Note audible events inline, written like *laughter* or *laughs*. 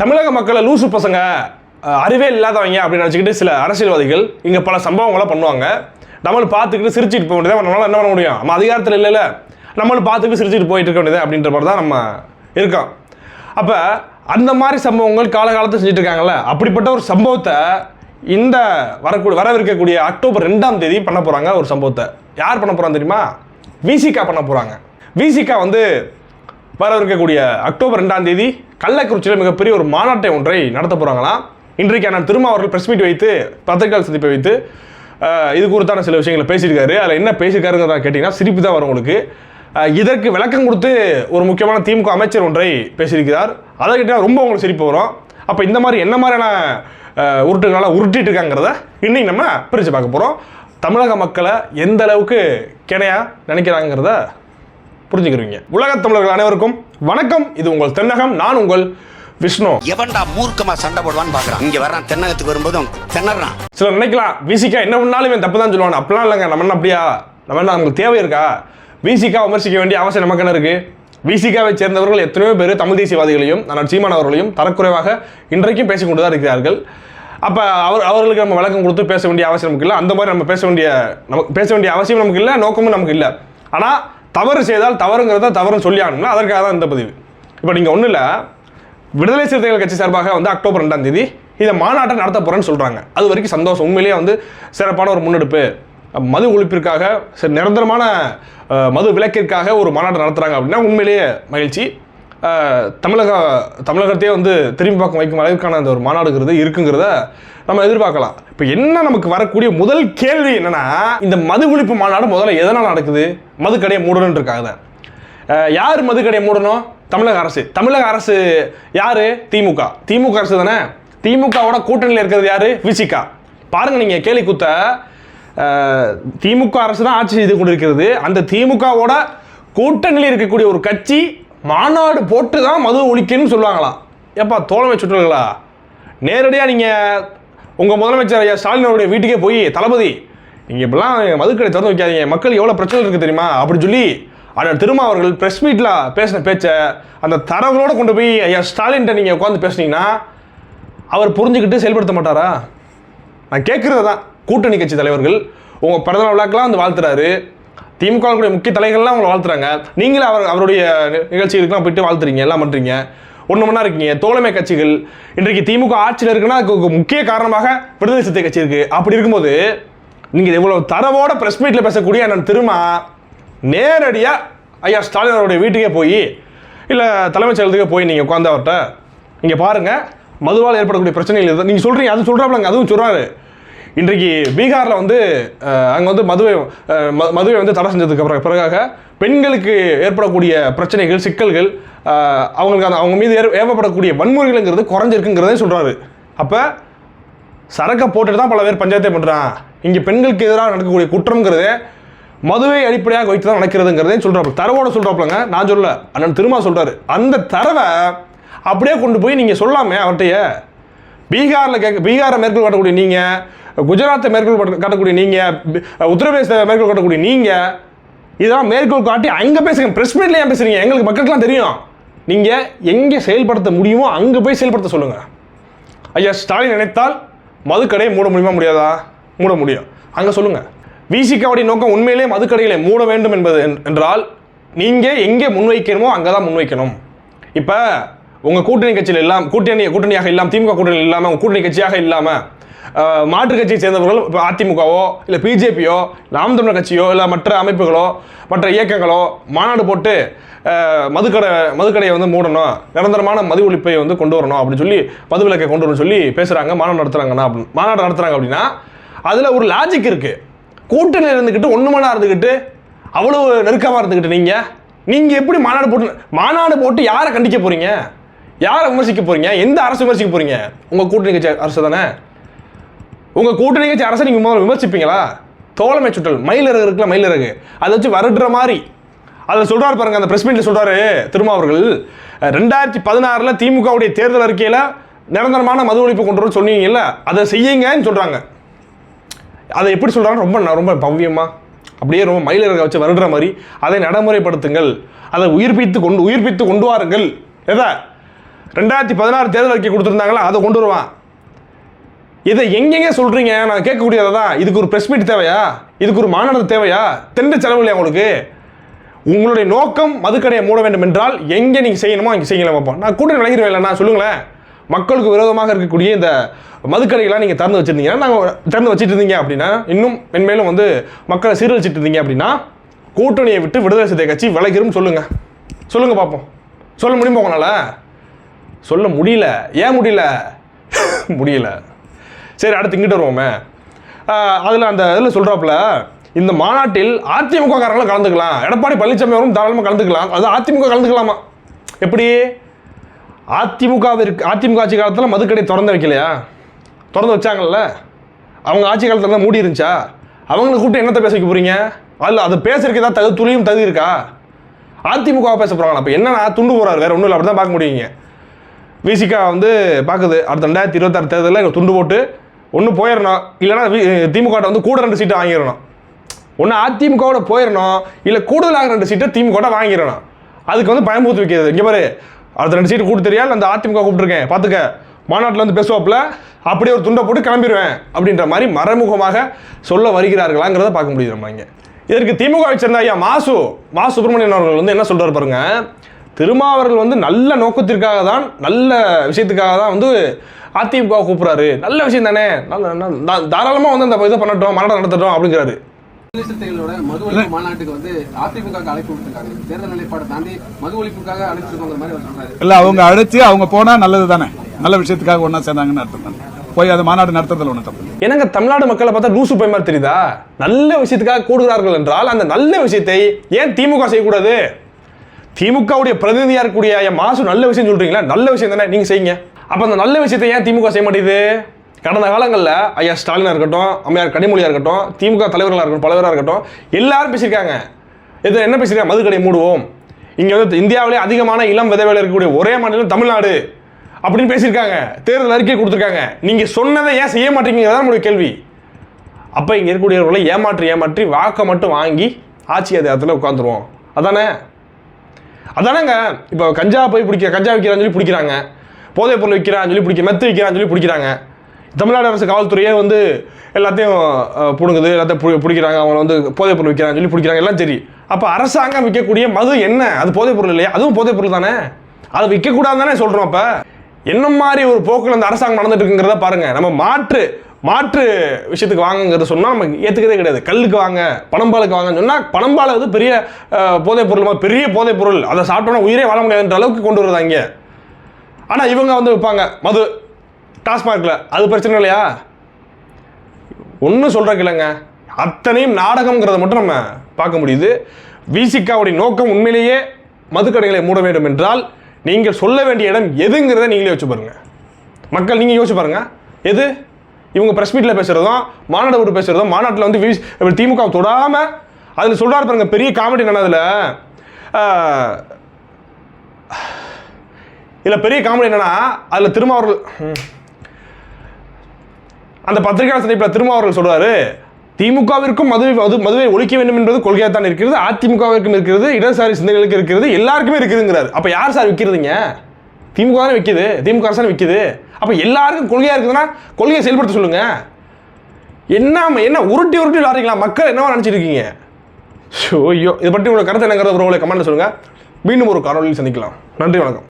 தமிழக மக்களை லூசு பசங்க அறிவே இல்லாதவங்க அப்படின்னு நினச்சிக்கிட்டு சில அரசியல்வாதிகள் இங்கே பல சம்பவங்களை பண்ணுவாங்க. நம்மளும் பார்த்துக்கிட்டு சிரிச்சிட்டு போக வேண்டியதான் நம்மளால் என்ன பண்ண முடியும்? நம்ம அதிகாரத்தில் இல்லைல்ல. நம்மளும் பார்த்துக்கிட்டு சிரிச்சிட்டு போயிட்டு இருக்க வேண்டியது அப்படின்ற மாதிரி தான் நம்ம இருக்கோம். அப்போ அந்த மாதிரி சம்பவங்கள் காலகாலத்தை செஞ்சுட்டு இருக்காங்கல்ல அப்படிப்பட்ட ஒரு சம்பவத்தை இந்த வரக்கூடிய வரவிருக்கக்கூடிய அக்டோபர் ரெண்டாம் தேதி பண்ண போகிறாங்க ஒரு சம்பவத்தை. யார் பண்ண போகிறாங்க தெரியுமா? விசிகா பண்ண போகிறாங்க விசிகா வந்து வரவிருக்கக்கூடிய அக்டோபர் ரெண்டாம் தேதி கள்ளக்குறிச்சியில் மிகப்பெரிய ஒரு மாநாட்டை ஒன்றை நடத்த போகிறாங்களாம் இன்றைக்கு நான் திருமா அவர்கள் பிரஸ் மீட் வைத்து பத்திரிகையாளர் சந்திப்பை வைத்து இது குறித்தான சில விஷயங்களை பேசியிருக்காரு. அதில் என்ன பேசியிருக்காருங்கிறத கேட்டிங்கன்னா சிரிப்பு தான் வரும் உங்களுக்கு. இதற்கு விளக்கம் கொடுத்து ஒரு முக்கியமான திமுக அமைச்சர் ஒன்றை பேசியிருக்கிறார். அதை கேட்டால் ரொம்ப உங்களுக்கு சிரிப்பு வரும். அப்போ இந்த மாதிரி என்ன மாதிரியான உருட்டுகளால் உருட்டிட்டு இருக்காங்கிறத இன்னைக்கு நம்ம பிரித்து பார்க்க போகிறோம் தமிழக மக்களை எந்த அளவுக்கு கிணையாக நினைக்கிறாங்கிறத புரிஞ்சுக்கிறீங்க. உலகத் தமிழர்கள் அனைவருக்கும் வணக்கம். இது உங்கள் தென்னகம் நான் உங்கள் விஷ்ணு. எவன்டா மூர்க்கமா சண்டை போடுவான்னு பாக்குறான். இங்க வர்றான் தென்னகத்துக்கு வரும்போதும் திணறான். சிலர் நினைக்கலாம் விசிகா என்ன பண்ணாலும் இவன் தப்பு தான் சொல்லுவான். அப்படிலாம் இல்லைங்க நம்ம என்ன அப்படியா? நம்ம என்ன நமக்கு தேவை இருக்கா? விசிகா விமர்சிக்க வேண்டிய அவசியம் நமக்கு என்ன இருக்கு? விசிகாவை சேர்ந்தவர்கள் எத்தனையோ பேர் தமிழ் தேசியவாதிகளையும் நான் சீமான் அவர்களையும் தரக்குறைவாக இன்றைக்கும் பேசிக்கொண்டு தான் இருக்கிறார்கள். அப்போ அவர் அவர்களுக்கு நம்ம விளக்கம் கொடுத்து பேச வேண்டிய அவசியம் நமக்கு இல்லை. அந்த மாதிரி நம்ம பேச வேண்டிய நமக்கு பேச வேண்டிய அவசியம் நமக்கு இல்லை நோக்கமும் நமக்கு இல்லை. ஆனால் தவறு செய்தால் தவறுங்கிறத தவறுன்னு சொல்லி ஆகணும்னா அதற்காக தான் இந்த பதிவு. இப்போ நீங்கள் ஒன்றும் இல்லை விடுதலை சிறுத்தைகள் கட்சி சார்பாக வந்து அக்டோபர் ரெண்டாம் தேதி இதை மாநாட்டை நடத்த போகிறேன்னு சொல்கிறாங்க அது வரைக்கும் சந்தோஷம். உண்மையிலேயே வந்து சிறப்பான ஒரு முன்னெடுப்பு. மது ஒழிப்பிற்காக சரி, நிரந்தரமான மது விலக்கிற்காக ஒரு மாநாட்டை நடத்துகிறாங்க அப்படின்னா உண்மையிலேயே மகிழ்ச்சி. தமிழக தமிழகத்தையே வந்து திரும்பி பார்க்க வைக்கும் அளவிற்கான அந்த ஒரு மாநாடுங்கிறது இருக்குங்கிறத நம்ம எதிர்பார்க்கலாம். இப்போ என்ன நமக்கு வரக்கூடிய முதல் கேள்வி என்னென்னா இந்த மது ஒழிப்பு மாநாடு முதல்ல எதனால் நடக்குது? மது கடையை மூடணுன்னு இருக்காங்க யார் மதுக்கடையை மூடணும்? தமிழக அரசு. தமிழக அரசு யார்? திமுக. திமுக அரசு தானே? திமுகவோட கூட்டணியில் இருக்கிறது யார்? விசிகா. பாருங்கள் நீங்கள் கேலி குத்த திமுக அரசு தான் ஆட்சி செய்து கொண்டிருக்கிறது. அந்த திமுகவோட கூட்டணியில் இருக்கக்கூடிய ஒரு கட்சி மாநாடு போட்டு தான் மது ஒழிக்கணும்னு சொல்லுவாங்களாம் ஏப்பா தோழமை சுற்றுகளா நேரடியாக நீங்கள் உங்கள் முதலமைச்சர் ஐயா ஸ்டாலின் அவருடைய வீட்டுக்கே போய் தளபதி நீங்கள் இப்படிலாம் மதுக்கடை திறந்து வைக்காதீங்க. மக்கள் எவ்வளோ பிரச்சனை இருக்குது தெரியுமா? அப்படி சொல்லி அண்ணன் திருமா அவர்கள் ப்ரெஸ் மீட்டில் பேசின பேச்சை அந்த தரவுகளோடு கொண்டு போய் ஐயா ஸ்டாலின்கிட்ட நீங்கள் உட்காந்து பேசுனீங்கன்னா அவர் புரிஞ்சுக்கிட்டு செயல்படுத்த மாட்டாரா? நான் கேட்குறது தான் கூட்டணி கட்சி தலைவர்கள் உங்கள் பிறந்த விழாக்கெலாம் வந்து வாழ்த்துறாரு. திமுக முக்கிய தலைகள்லாம் அவங்களை வாழ்த்துறாங்க. நீங்களே அவர் அவருடைய நிகழ்ச்சிகளுக்குலாம் போயிட்டு வாழ்த்துறீங்க எல்லாம் பண்ணுறீங்க ஒன்று ஒன்றா இருக்கீங்க. தோழமை கட்சிகள் இன்றைக்கு திமுக ஆட்சியில் இருக்குன்னா அதுக்கு முக்கிய காரணமாக விடுதலை கட்சி இருக்குது அப்படி இருக்கும்போது நீங்கள் இவ்வளோ தரவோட ப்ரெஸ் மீட்டில் பேசக்கூடிய அண்ணன் திரும்ப நேரடியாக ஐயா ஸ்டாலின் அவருடைய வீட்டுக்கே போய் இல்லை தலைமைச் செயலத்துக்கே போய் நீங்கள் உட்காந்து அவர்கிட்ட இங்கே பாருங்கள் மதுவால் ஏற்படக்கூடிய பிரச்சனைகள் நீங்கள் சொல்கிறீங்க அது சொல்கிறாப்லங்க அதுவும் சொல்கிறாரு இன்றைக்கு பீகாரில் வந்து அங்கே வந்து மதுவை மதுவை வந்து தடை செஞ்சதுக்கு அப்புறம் பிறகாக பெண்களுக்கு ஏற்படக்கூடிய பிரச்சனைகள் சிக்கல்கள் அவங்களுக்கு அந்த அவங்க மீது ஏவப்படக்கூடிய வன்முறைகள்ங்கிறது குறைஞ்சிருக்குங்கிறதே சொல்கிறாரு அப்போ சரக்கை போட்டுட்டு தான் பல பேர் பஞ்சாயத்தை பண்ணுறான் இங்கே பெண்களுக்கு எதிராக நடக்கக்கூடிய குற்றம்ங்கிறதே மதுவை அடிப்படையாக வைத்து தான் நடக்கிறதுங்கிறதே சொல்கிறாப்புல தரவோட சொல்கிறாப்புலங்க நான் சொல்ல அண்ணன் திருமா சொல்கிறாரு அந்த தரவை அப்படியே கொண்டு போய் நீங்கள் சொல்லாமே அவர்கிட்டயே. பீகாரில் கேட்க பீகாரை மேற்கோள் காட்டக்கூடிய நீங்கள் குஜராத்தை மேற்கோள் காட்டக்கூடிய நீங்கள் உத்தரப்பிரதேசத்தை மேற்கோள் காட்டக்கூடிய நீங்கள் இதெல்லாம் மேற்கோள் காட்டி அங்கே பேசுங்க ப்ரெஸ் மீட்ல ஏன் பேசுறீங்க? எங்களுக்கு மக்களுக்குலாம் தெரியும். நீங்கள் எங்கே செயல்படுத்த முடியுமோ அங்கே போய் செயல்படுத்த சொல்லுங்கள் ஐயா ஸ்டாலின் நினைத்தால் மதுக்கடையை மூட முடியுமா முடியாதா? மூட முடியும். அங்கே சொல்லுங்கள் விசிகாவுடைய நோக்கம் உண்மையிலே மதுக்கடைகளை மூட வேண்டும் என்பது என்றால் நீங்கள் எங்கே முன்வைக்கணுமோ அங்கே தான் முன்வைக்கணும். இப்போ உங்கள் கூட்டணி கட்சியில் எல்லாம் கூட்டணி கூட்டணியாக இல்லாமல் திமுக கூட்டணி இல்லாமல் உங்கள் கூட்டணி கட்சியாக இல்லாமல் மாற்றுக் கட்சியை சேர்ந்தவர்கள் இப்போ அதிமுகவோ இல்லை பிஜேபியோ நாம் தமிழர் கட்சியோ இல்லை மற்ற அமைப்புகளோ மற்ற இயக்கங்களோ மாநாடு போட்டு மதுக்கடை மதுக்கடையை வந்து மூடணும் நிரந்தரமான மது ஒழிப்பை வந்து கொண்டு வரணும் அப்படின்னு சொல்லி மது விலக்கை கொண்டு வரணும்னு சொல்லி பேசுகிறாங்க மாநாடு நடத்துகிறாங்கன்னா அப்படின்னு. மாநாடு நடத்துகிறாங்க அப்படின்னா அதில் ஒரு லாஜிக் இருக்குது கூட்டணியில் இருந்துக்கிட்டு ஒன்றுமனா இருந்துக்கிட்டு அவ்வளோ நெருக்கமாக இருந்துக்கிட்டு நீங்கள் நீங்கள் எப்படி மாநாடு போட்டு மாநாடு போட்டு யாரை கண்டிக்க போகிறீங்க யாரை விமர்சிக்க போகிறீங்க எந்த அரசு விமர்சிக்க போகிறீங்க உங்கள் கூட்டணி கட்சி அரசு தானே? உங்கள் கூட்டணி கட்சி அரசை நீங்கள் முதல்ல விமர்சிப்பீங்களா? தோழமை சுற்றல் மயிலிறகு இருக்குல்ல மயிலிறகு அதை வச்சு வருடுற மாதிரி. அதில் சொல்கிறார் பாருங்கள் அந்த பிரஸ் மீட்டில் சொல்கிறாரு திருமா அவர்கள். ரெண்டாயிரத்தி பதினாறில் திமுகவுடைய தேர்தல் அறிக்கையில் நிரந்தரமான மது ஒழிப்பு கொண்டு வர சொன்னீங்கல்ல அதை செய்யுங்கன்னு சொல்கிறாங்க அதை எப்படி சொல்கிறாங்க ரொம்ப ரொம்ப பவ்யமா. அப்படியே ரொம்ப மயிலிறக வச்சு வருடுற மாதிரி. அதை நடைமுறைப்படுத்துங்கள். அதை உயிர்ப்பித்து கொண்டு உயிர்ப்பித்து கொண்டு வாருங்கள். எதை? ரெண்டாயிரத்தி பதினாறு தேர்தல் அறிக்கை கொடுத்துருந்தாங்களா? அதை கொண்டு வருவான். இதை எங்கெங்க சொல்றீங்க? நான் கேட்கக்கூடியதை தான் இதுக்கு ஒரு பிரஸ் மீட் தேவையா? இதுக்கு ஒரு மாநாடு தேவையா? தெண்ட செலவு இல்லையா உங்களுக்கு? உங்களுடைய நோக்கம் மதுக்கடையை மூட வேண்டும் என்றால் எங்கே நீங்கள் செய்யணுமோ அங்கே செய்யலாம் பார்ப்போம் நான் கூட்டணி விலகிடுவேன் இல்லைண்ணா சொல்லுங்களேன். மக்களுக்கு விரோதமாக இருக்கக்கூடிய இந்த மதுக்கடைகளாக நீங்கள் திறந்து வச்சுருந்தீங்கன்னா நாங்கள் திறந்து வச்சுட்டு இருந்தீங்க அப்படின்னா இன்னும் மென்மேலும் வந்து மக்களை சீரழிச்சிட்டு இருந்தீங்க அப்படின்னா கூட்டணியை விட்டு விடுதலை சிறுத்தை கட்சி விலகிரும் சொல்லுங்கள் சொல்லுங்கள் பார்ப்போம் சொல்ல முடியுமா உங்களால்? சொல்ல முடியல. ஏன் முடியல? *laughs* முடியல. சரி அடுத்து இங்கிட்ட வருவோமே. அதில் அந்த இதில் சொல்கிறாப்புல இந்த மாநாட்டில் அதிமுக காரங்களும் கலந்துக்கலாம். எடப்பாடி பழனிசாமி அவரும் தாராளமாக கலந்துக்கலாம். அது அதிமுக கலந்துக்கலாமா? எப்படி? அதிமுகவிற்கு அதிமுக ஆட்சி காலத்தில் மதுக்கடை திறந்து வைக்கலையா? திறந்து வச்சாங்கல்ல. அவங்க ஆட்சி காலத்தில் தான் மூடி இருந்துச்சா? அவங்களை கூப்பிட்டு என்னத்தை பேச வைக்க போகிறீங்க அதில் அது பேசுறதுக்கு ஏதாவது தகு துளியும் தகுதி இருக்கா? அதிமுக பேச போகிறாங்களா அப்போ என்னன்னா துண்டு போகிறார் வேறு ஒன்றும் இல்லை அப்படி தான் பார்க்க முடியுங்க. விசிகா வந்து பார்க்குது. அடுத்த ரெண்டாயிரத்தி இருபத்தாறு தேர்தலில் இங்கே துண்டு போட்டு ஒன்று போயிடணும் இல்லைன்னா திமுக வந்து கூட ரெண்டு சீட்டை வாங்கிடணும் ஒன்று அதிமுகவோட போயிடணும் இல்லை கூடுதலாக ரெண்டு சீட்டை திமுக வாங்கிடணும் அதுக்கு வந்து பயம்பூத்து வைக்கிறது. இங்கே பாரு அடுத்த ரெண்டு சீட்டு கூட்டு தெரியாது அந்த அதிமுக கூப்பிட்டுருக்கேன். பார்த்துக்க மாநாட்டில் வந்து பேசுவாப்புல அப்படியே ஒரு துண்டை போட்டு கிளம்பிடுவேன் அப்படின்ற மாதிரி மறைமுகமாக சொல்ல வருகிறார்களாங்கிறத பார்க்க முடியுது நம்ம இங்கே. இதற்கு திமுக வச்சிருந்த ஐயா மாசு மா சுப்பிரமணியன் அவர்கள் வந்து என்ன சொல்கிறார் பாருங்கள் திருமாவர்கள் வந்து நல்ல நோக்கத்திற்காக தான் நல்ல விஷயத்துக்காக தான் வந்து அதிமுக கூப்பிடுறாரு நல்ல விஷயம் தானே? நல்ல நல்ல- தா- தாராளமா வந்து அந்த இதை பண்ணட்டும் மாநாட்டம் நடத்தட்டும் அப்படிங்கிறாரு. இல்ல அவங்க அழைச்சு அவங்க போனா நல்லது தானே? நல்ல விஷயத்துக்காக ஒண்ணா சேர்ந்தாங்கன்னு அர்த்தம் தானே? போய் அது மாநாடு நடத்துறதுல ஒண்ணு தப்பு தமிழ்நாடு மக்களை பார்த்தா லூசு பை மாதிரி தெரியுதா? நல்ல விஷயத்துக்காக கூடுகிறார்கள் என்றால் அந்த நல்ல விஷயத்தை ஏன் திமுக செய்யக்கூடாது? திமுகவுடைய பிரதிநிதியாக இருக்கக்கூடிய ஐயா மாசு நல்ல விஷயம் சொல்கிறீங்களா நல்ல விஷயம் தானே? நீங்கள் செய்யுங்க. அப்போ அந்த நல்ல விஷயத்தை ஏன் திமுக செய்ய மாட்டேங்குது? கடந்த காலங்களில் ஐயா ஸ்டாலினாக இருக்கட்டும் அம்மையார் கனிமொழியாக இருக்கட்டும் திமுக தலைவர்களாக இருக்கட்டும் பலவராக இருக்கட்டும் எல்லாரும் பேசியிருக்காங்க. இது என்ன பேசியிருக்காங்க? மதுக்கடை மூடுவோம். இங்கே வந்து இந்தியாவிலே அதிகமான இளம் விதவையில் இருக்கக்கூடிய ஒரே மாநிலம் தமிழ்நாடு அப்படின்னு பேசியிருக்காங்க. தேர்தல் அறிக்கை கொடுத்துருக்காங்க. நீங்கள் சொன்னதை ஏன் செய்ய மாட்டேங்கிறதா நம்மளுடைய கேள்வி. அப்போ இங்கே இருக்கக்கூடியவர்களை ஏமாற்றி ஏமாற்றி வாக்கை மட்டும் வாங்கி ஆட்சி அதிகாரத்தில் உட்காந்துருவோம் அதானே? அதானேங்க? இப்போ கஞ்சா போய் பிடிக்க கஞ்சா விற்கிறான்னு சொல்லி பிடிக்கிறாங்க. போதைப் பொருள் விற்கிறான்னு சொல்லி பிடிக்க மெத்து விற்கிறான்னு சொல்லி பிடிக்கிறாங்க. தமிழ்நாடு அரசு காவல்துறையே வந்து எல்லாத்தையும் பிடுங்குது எல்லாத்தையும் பிடிக்கிறாங்க. அவங்க வந்து போதைப் பொருள் விற்கிறான்னு சொல்லி பிடிக்கிறாங்க. எல்லாம் சரி. அப்போ அரசாங்கம் விற்கக்கூடிய மது என்ன? அது போதைப் பொருள் இல்லையா? அதுவும் போதைப் பொருள் தானே? அதை விற்கக்கூடாது தானே சொல்கிறோம் அப்போ? என்ன மாதிரி ஒரு போக்கில் அந்த அரசாங்கம் நடந்துட்டு இருக்குங்கிறத பாருங்கள் நம்ம மாற்று மாற்று விஷயத்துக்கு வாங்குங்கிறத சொன்னால் நம்ம ஏற்றுக்கதே கிடையாது. கல்லுக்கு வாங்க பணம்பாலுக்கு வாங்கன்னு சொன்னால் பணம்பாலை வந்து பெரிய போதைப் பொருள் மாதிரி பெரிய போதைப் பொருள். அதை சாப்பிட்டோன்னா உயிரே வாழ முடியாதுன்ற அளவுக்கு கொண்டு வருதாங்க ஆனால் இவங்க வந்து விற்பாங்க. மது. டாஸ்மார்க்கில் அது பிரச்சனை இல்லையா? ஒன்றும் சொல்கிறக்கு இல்லைங்க. அத்தனையும் நாடகம்ங்கிறத மட்டும் நம்ம பார்க்க முடியுது. விசிகாவுடைய நோக்கம் உண்மையிலேயே மதுக்கடைகளை மூட வேண்டும் என்றால் நீங்கள் சொல்ல வேண்டிய இடம் எதுங்கிறத நீங்களே யோசிச்சு பாருங்க. மக்கள் நீங்கள் யோசிச்சு பாருங்கள் எது? இவங்க ப்ரெஸ் மீட்டில் பேசுகிறதும் மாநாடு விட்டு பேசுகிறதும் மாநாட்டில் வந்து விசி இப்படி திமுக தொடாமல் அதில் சொல்கிறார் பாருங்க பெரிய காமெடி என்ன அதில் இதில் பெரிய காமெடி என்னன்னா அதில் திருமாவர்கள் அந்த பத்திரிகையாளர் சந்திப்பில் திருமாவர்கள் சொல்கிறாரு திமுகவிற்கும் மது மது மதுவை ஒழிக்க வேண்டும் என்பது கொள்கையாக தான் இருக்கிறது அதிமுகவிற்கும் இருக்கிறது இடதுசாரி சிந்தனைகளுக்கு இருக்கிறது எல்லாருக்குமே இருக்குதுங்கிறாரு. அப்போ யார் சார் விற்கிறதுங்க திமுக தானே விற்கிது திமுக அரசு விற்கிது அப்போ எல்லாருக்கும் கொள்கையாக இருக்குதுன்னா கொள்கையை செயல்படுத்த சொல்லுங்க. என்ன என்ன உருட்டி உருட்டி விளாடுறீங்களா மக்கள் என்னவா நினச்சிட்டு இருக்கீங்க ஷோ ஐயோ இதை பற்றி உங்களோட கருத்து என்னங்கிறத உங்களை கமெண்ட் சொல்லுங்கள் மீண்டும் ஒரு காணொலியில் சந்திக்கலாம். நன்றி வணக்கம்.